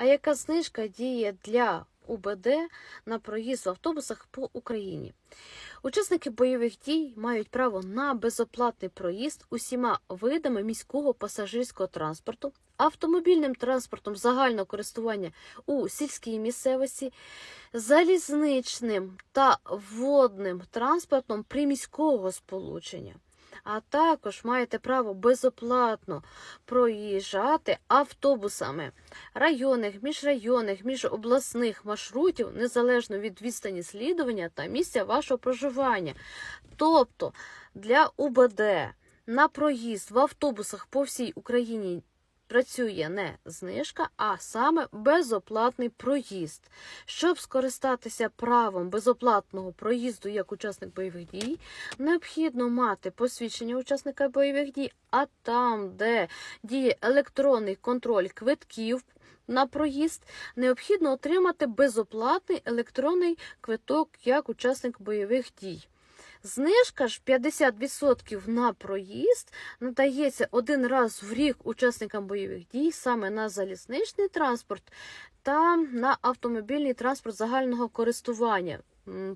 А яка знижка діє для УБД на проїзд в автобусах по Україні? Учасники бойових дій мають право на безоплатний проїзд усіма видами міського пасажирського транспорту, автомобільним транспортом загального користування у сільській місцевості, залізничним та водним транспортом приміського сполучення. А також маєте право безоплатно проїжджати автобусами районних, міжрайонних, міжобласних маршрутів незалежно від відстані слідування та місця вашого проживання. Тобто для УБД на проїзд в автобусах по всій Україні працює не знижка, а саме безоплатний проїзд. Щоб скористатися правом безоплатного проїзду як учасник бойових дій, необхідно мати посвідчення учасника бойових дій, а там, де діє електронний контроль квитків. На проїзд необхідно отримати безоплатний електронний квиток як учасник бойових дій. Знижка ж 50% на проїзд надається один раз в рік учасникам бойових дій саме на залізничний транспорт та на автомобільний транспорт загального користування.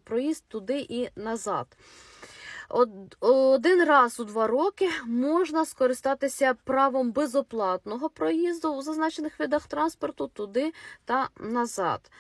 Проїзд туди і назад. Один раз у два роки можна скористатися правом безоплатного проїзду у зазначених видах транспорту туди та назад.